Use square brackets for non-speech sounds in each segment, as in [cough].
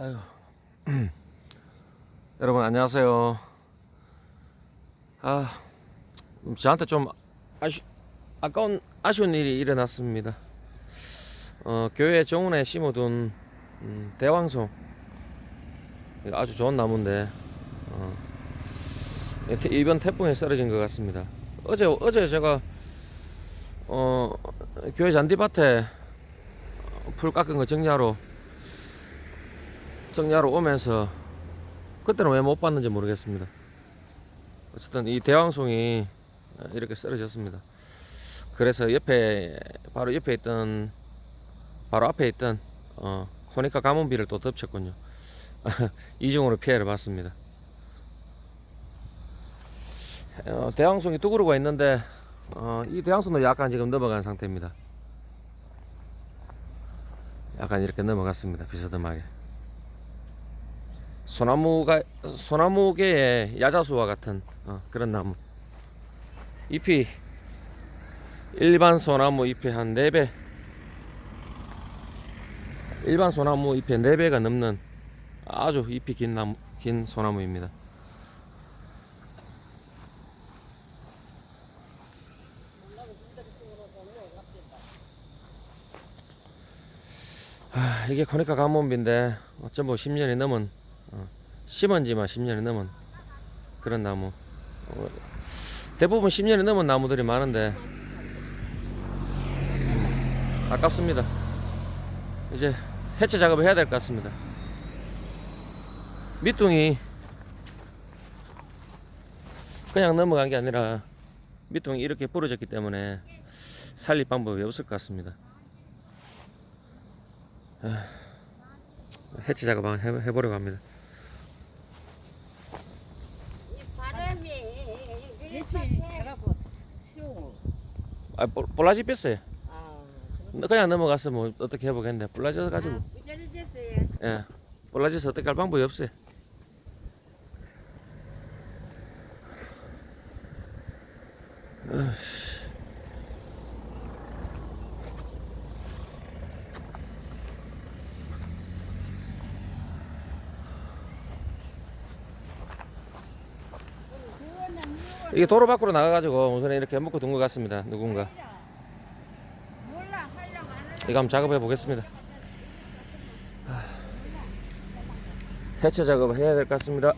아유. [clears throat] 여러분 안녕하세요. 아, 음, 저한테 좀 아쉬, 아까운 아쉬운 일이 일어났습니다. 어, 교회 정원에 심어둔 음, 대왕송 아주 좋은 나무인데 어, 태- 이번 태풍에 쓰러진 것 같습니다. 어제 어제 제가 어, 교회 잔디밭에 풀 깎은 거 정리하러 정리하러 오면서 그때는 왜 못 봤는지 모르겠습니다. 어쨌든 이 대왕송이 이렇게 쓰러졌습니다. 그래서 옆에 바로 옆에 있던 바로 앞에 있던 어, 코니카 가문비를 또 덮쳤군요. [laughs] 이중으로 피해를 봤습니다. 어, 대왕송이 두 그루가 있는데 어, 이 대왕송도 약간 지금 넘어간 상태입니다. 약간 이렇게 넘어갔습니다. 비스듬하게. 소나무가 소나무계의 야자수와 같은 어, 그런 나무. 잎이 일반 소나무 잎의 한 4배 일반 소나무 잎의 4배가 넘는 아주 잎이 긴 나무 긴 소나무입니다. 아, 이게 코니카 가문비인데 어쩜 뭐 10년이 넘은 어, 심은 지만 10년이 넘은 그런 나무. 어, 대부분 10년이 넘은 나무들이 많은데 아깝습니다. 이제 해체 작업을 해야 될 것 같습니다. 밑둥이 그냥 넘어간 게 아니라 밑둥이 이렇게 부러졌기 때문에 살릴 방법이 없을 것 같습니다. 해체 작업 한번 해, 해보려고 합니다 바람이 배치 해갖고 시오. 아, 볼- 볼라지 뺐어요. 아, 그냥 넘어가서 뭐 어떻게 해보겠는데 볼라져 가지고 부자리졌어요. 예 볼라져서 어떻게 할 방법이 없어요. 으이씨. 이게 도로 밖으로 나가가지고 우선 이렇게 묶어 둔 것 같습니다. 누군가. 이거 한번 작업해 보겠습니다. 해체 작업을 해야 될 것 같습니다.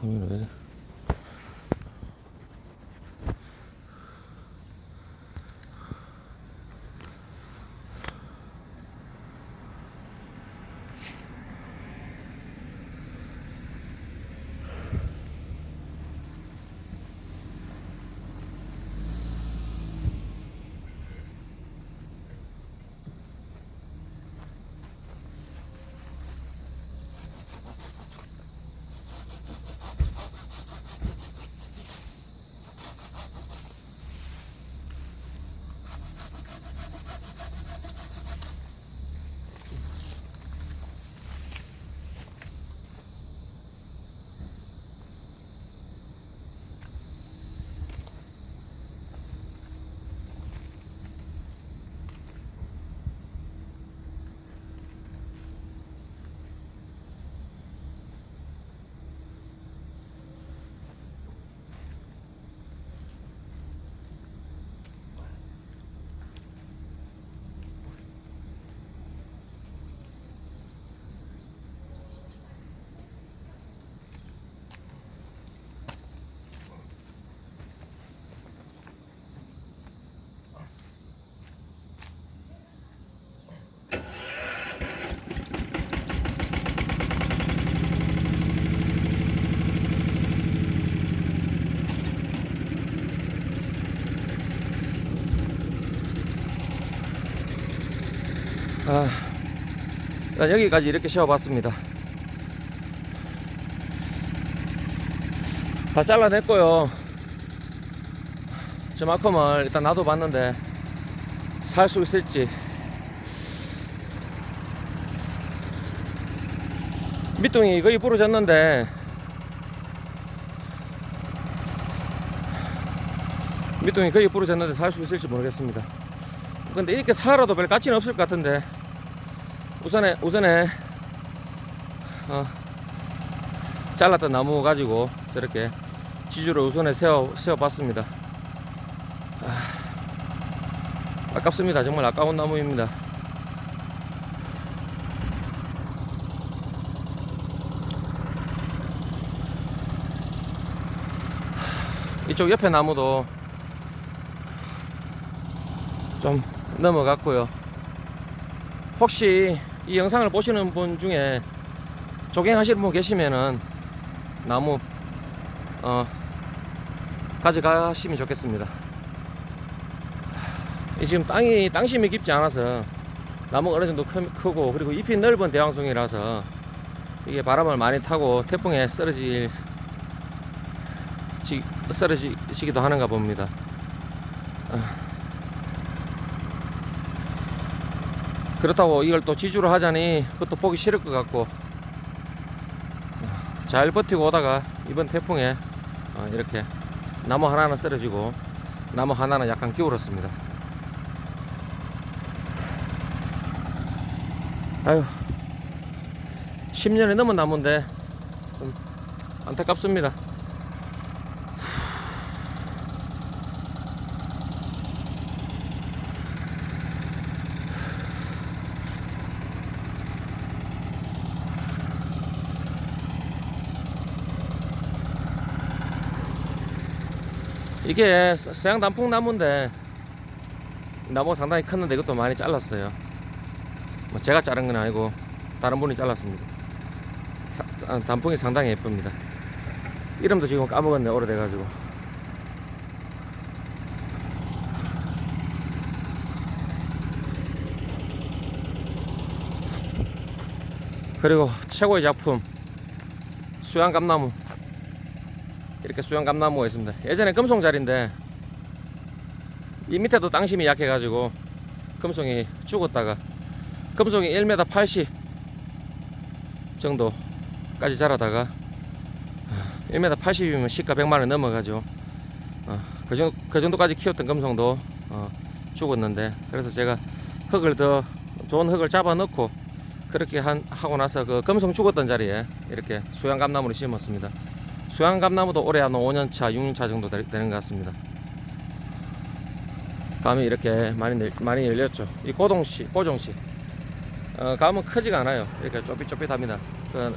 화면이 아, 여기까지 이렇게 씌워봤습니다. 다 잘라냈고요. 저만큼을 일단 놔둬봤는데 살 수 있을지 밑둥이 거의 부러졌는데 밑둥이 거의 부러졌는데 살 수 있을지 모르겠습니다. 근데 이렇게 살아도 별 가치는 없을 것 같은데 우선에 우선에 어, 잘랐던 나무 가지고 저렇게 지주를 우선에 세워 세워봤습니다. 아, 아깝습니다. 정말 아까운 나무입니다. 이쪽 옆에 나무도 좀 넘어갔고요. 혹시 이 영상을 보시는 분 중에 조경하시는 분 계시면은 나무 어 가져가시면 좋겠습니다. 이 지금 땅이 땅심이 깊지 않아서 나무가 어느 정도 크, 크고 그리고 잎이 넓은 대왕송이라서 이게 바람을 많이 타고 태풍에 쓰러질 지, 쓰러지기도 하는가 봅니다. 그렇다고 이걸 또 지주로 하자니 그것도 보기 싫을 것 같고 잘 버티고 오다가 이번 태풍에 어, 이렇게 나무 하나는 쓰러지고 나무 하나는 약간 기울었습니다. 아유 10년이 넘은 나무인데 좀 안타깝습니다. 이게 서- 서양 단풍 나무인데 나무가 상당히 컸는데 이것도 많이 잘랐어요. 뭐 제가 자른 건 아니고 다른 분이 잘랐습니다. 사- 사- 단풍이 상당히 예쁩니다. 이름도 지금 까먹었네 오래돼가지고. 그리고 최고의 작품 수양 감나무 이렇게 수양 감나무가 있습니다. 예전에 금송자리인데 이 밑에도 땅심이 약해가지고 금송이 죽었다가 금송이 1m 80 정도까지 자라다가 1m 80이면 시가 100만 원 넘어가죠. 어, 그, 정도, 그 정도까지 키웠던 금송도 어, 죽었는데 그래서 제가 흙을 더 좋은 흙을 잡아 넣고 그렇게 한, 하고 나서 그 금송 죽었던 자리에 이렇게 수양 감나무를 심었습니다. 수양 감나무도 올해 한 5년차, 6년차 정도 되- 되는 것 같습니다. 감이 이렇게 많이 늘- 많이 열렸죠. 이 고동씨, 고종씨. 어, 감은 크지가 않아요. 이렇게 쪼삣쪼삣합니다. 그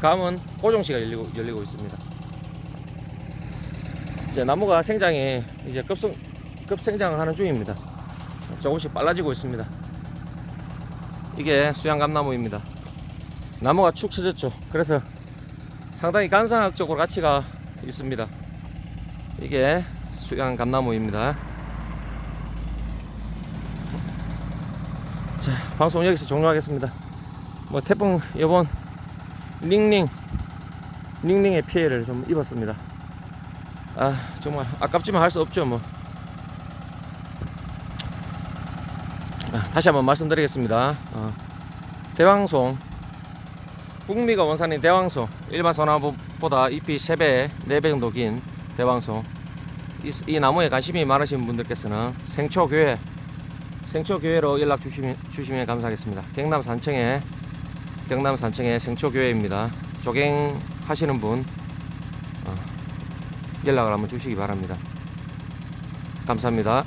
감은 고종씨가 열리고 열리고 있습니다. 이제 나무가 생장이 이제 급성 급생장하는 중입니다. 조금씩 빨라지고 있습니다. 이게 수양감나무입니다. 나무가 축 처졌죠. 그래서 상당히 간상학적으로 가치가 있습니다. 이게 수양 감나무입니다. 자, 방송 여기서 종료하겠습니다. 뭐 태풍 이번 링링 링링의 피해를 좀 입었습니다. 아 정말 아깝지만 할 수 없죠 뭐. 아, 다시 한번 말씀드리겠습니다. 어, 대왕송 북미가 원산인 대왕송 일반 소나무보다 잎이 3배, 4배 정도 긴 대왕송 이, 이 나무에 관심이 많으신 분들께서는 생초교회 생초교회로 연락 주시면, 주시면 감사하겠습니다. 경남 산청에 경남 산청의 생초교회입니다. 조갱 하시는 분 어, 연락을 한번 주시기 바랍니다. 감사합니다.